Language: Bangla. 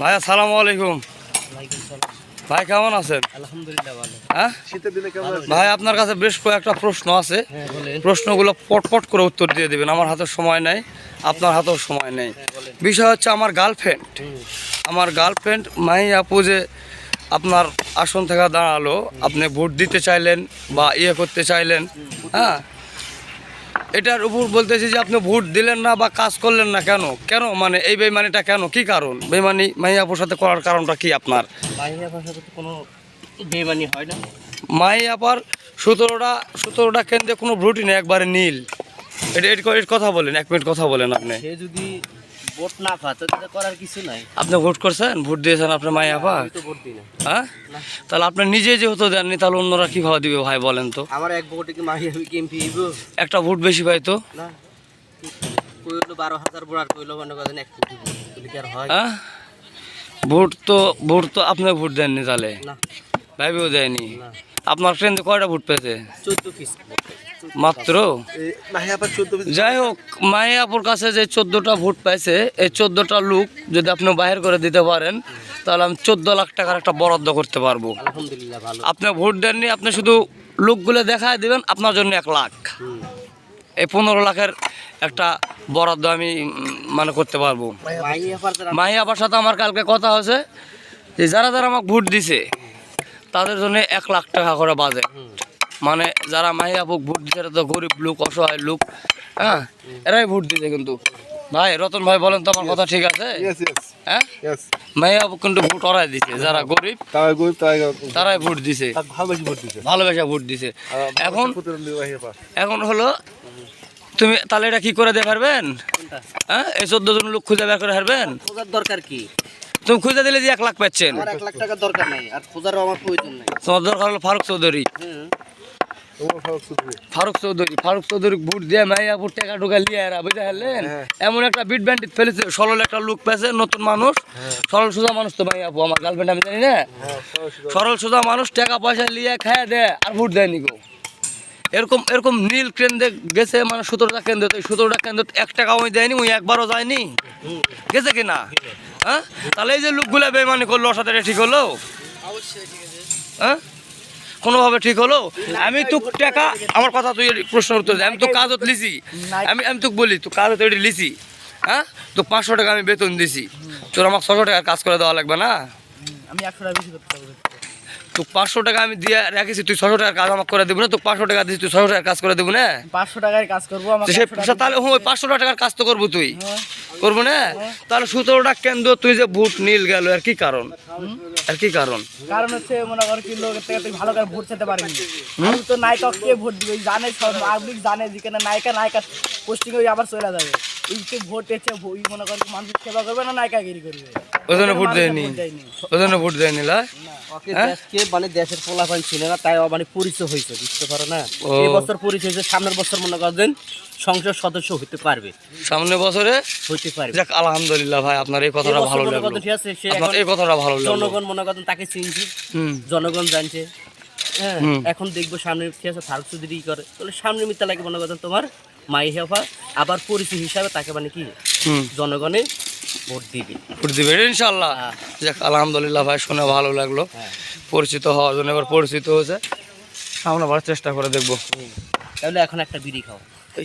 ভাই আসসালামু আলাইকুম। ভাই কেমন আছেন? আলহামদুলিল্লাহ ভালো। হ্যাঁ? শীতের দিনে কেমন ভাই আপনার কাছে বেশ কয়েকটা প্রশ্ন আছে। হ্যাঁ প্রশ্নগুলো পটপট করে উত্তর দিয়ে দেবেন। আমার হাতে সময় নেই আপনার হাতেও সময় নেই। বিষয় হচ্ছে আমার গার্লফ্রেন্ড। আমার গার্লফ্রেন্ড মাহি আপু যে আপনার আসন থেকে দাঁড়াল আপনি ভোট দিতে চাইলেন বা ইয়ে করতে চাইলেন হ্যাঁ? এটার উপর বলতেছি যে আপনি ভোট দিলেন না বা কাজ করলেন না কেন? কেন? মানে এই বেমানিটা কেন? কি কারণ? বেমানি মাইয়াপুর আপুর সাথে করার কারণটা কি আপনার? মাইয়াপার কোনো বেমানি হয় না। মাই আপার সতেরোটা সতেরোটা কেন্দ্রে কোনো ভোটই নেই একবারে নীল। এটা কথা বলেন এক মিনিট কথা বলেন আপনি। সে যদি ভোট না করার কিছু নাই। আপনি ভোট করছেন? ভোট দিয়েছেন আপনার মাই আপা ভোট দিই হ্যাঁ? তাহলে আপনি নিজে যেহেতু দেননি তাহলে অন্যরা কীভাবে দিবে ভাই বলেন তো? আমার এক ভোটে কি মাহি আমি এমপি একটা ভোট বেশি পাই তো? না। কইলো বারো হাজার ভোট আর কইলো মনে করেন এক কোটি হয়? হ্যাঁ? ভোট তো ভোট তো আপনি ভোট দেননি তাহলে? ভাইবেও দেয়নি? আপনার ট্রেনে কয়টা ভোট পেয়েছে? চোদ্দ পিস মাত্র? যাই হোক মাইয়াপুর কাছে যে চোদ্দোটা ভোট পাইছে এই চোদ্দোটা লোক যদি আপনি বাহির করে দিতে পারেন তাহলে আমি চোদ্দ লাখ টাকার একটা বরাদ্দ করতে পারব। আপনি ভোট দেননি আপনি শুধু লোকগুলো দেখায় দেবেন আপনার জন্য এক লাখ। এই পনেরো লাখের একটা বরাদ্দ আমি মানে করতে পারব। মাহি আপার আবার সাথে আমার কালকে কথা হয়েছে যে যারা যারা আমাকে ভোট দিছে তাদের জন্য এক লাখ টাকা করে বাজে হুম। মানে যারা মাহি আপুক ভোট দিচ্ছে তো গরিব লোক অসহায় লোক হ্যাঁ? এরাই ভোট দিছে কিন্তু। ভাই রতন ভাই বলেন তো আমার কথা ঠিক আছে? হ্যাঁ? কিন্তু ভোট ওরাই দিছে যারা গরিব তারাই ভোট দিছে। ভালোবাসা ভোট দিছে। এখন হলো তুমি তাহলে এটা কি করে দিয়ে পারবেন হ্যাঁ? এই চোদ্দ জন লোক খুঁজে বের করে হারবেন? খোঁজার দরকার কি? তুমি খুঁজে দিলে যে এক লাখ পাচ্ছেন। আমার এক লাখ টাকার দরকার নাই আর খোঁজারও আমার প্রয়োজন নাই। তোমার দরকার হলো ফারুক চৌধুরী। ফারুক চৌধুরী? ফারুক চৌধুরী ভোট দিয়ে মাইয়াপুর টাকা টুকা লিয়ে এরা বুঝতে পারলেন হ্যাঁ। এমন একটা বিট ব্যান্ডিট ফেলেছে সরল একটা লোক পেয়েছে নতুন মানুষ। সরল সোজা মানুষ তো মাইয়াপু আমার গার্লফ্রেন্ড আমি জানি না? হ্যাঁ সরল সোজা। মানুষ টাকা পয়সা লিয়ে খায় দেয় আর ভোট দেয়নি গো। এরকম এরকম নীল কেন্দ্রে গেছে মানে সতেরোটা কেন্দ্র তো সতেরোটা কেন্দ্র এক টাকা ওই দেয়নি ওই একবারও যায়নি। গেছে কি না হ্যাঁ? তাহলে এই যে লোকগুলা বেমানি করল ওর সাথে ঠিক হলো? হ্যাঁ? কোনোভাবে ঠিক হলো? আমি তো টাকা, আমার কথা তুই প্রশ্ন উত্তর দে। আমি তো কাজত লিছি। আমি আমি তোকে বলি তো কাজত এটি লিছি। হ্যাঁ? তো পাঁচশো টাকা আমি বেতন দিছি। তোর আমার ছশো টাকার কাজ করে দেওয়া লাগবে না? আমি একশো টাকা বেশি করতে তো পাঁচশো টাকা আমি দিয়ে রাখিছি তুই ছশো টাকার কাজ আমাকে করে দেবো না তো পাঁচশো টাকা দিচ্ছি তুই ছশো টাকার কাজ করে দেবো না? পাঁচশো টাকার কাজ করব তাহলে ওই পাঁচশো টাকার কাজ তো করব তুই। করব না? তাহলে সতেরোটা কেন্দ্র তুই যে ভোট নীল গেল আর কি কারণ? আর কি কারণ? কারণ হচ্ছে মনে কর কি লোকের থেকে তুই ভালো করে ভোট খেতে পারিনি। আমি তো নায়িকা কে ভোট দিবে জানে সব পাবলিক জানে যেখানে নায়িকা নায়িকা পোস্টিং আবার চলে যাবে। ওই যে ভোট এসে ওই মনে কর মানুষের সেবা করবে না নায়িকাগিরি করবে? ওই ভোট দেয়নি। ভোট দেয়নি। ওই জন্য ভোট দেয়নি লা। ওকে হ্যাঁ? দেশকে মানে দেশের পোলাপান ছিল না তাই মানে পরিচয় হয়েছে বুঝতে পারো না? এই বছর পরিচয় হয়েছে সামনের বছর মনে করেন সংসদ সদস্য হতে পারবে। সামনে বছরে? হইতে পারবে। যাক আলহামদুলিল্লাহ ভাই আপনার এই এই কথাটা ভালো লাগল। করেন আপনার এই কথাটা ভালো লাগল। জনগণ মনে করেন তাকে চিনছে জনগণ জানছে হ্যাঁ? এখন দেখব সামনে ঠিক আছে ফারুক চৌধুরী কি করে? তাহলে সামনে মিথ্যা লাগে মনে করেন তোমার? মাই হেফা আবার পরিচয় হিসাবে তাকে মানে কি হুম। জনগণে ভোট দিবে। ভোট দিবে ইনশাল্লাহ। দেখ যাক আলহামদুলিল্লাহ ভাই শুনে ভালো লাগল। হ্যাঁ। পরিচিত হওয়ার জন্য এবার পরিচিত হয়েছে। আমরা আবার চেষ্টা করে দেখব। তাহলে এখন একটা বিড়ি খাও।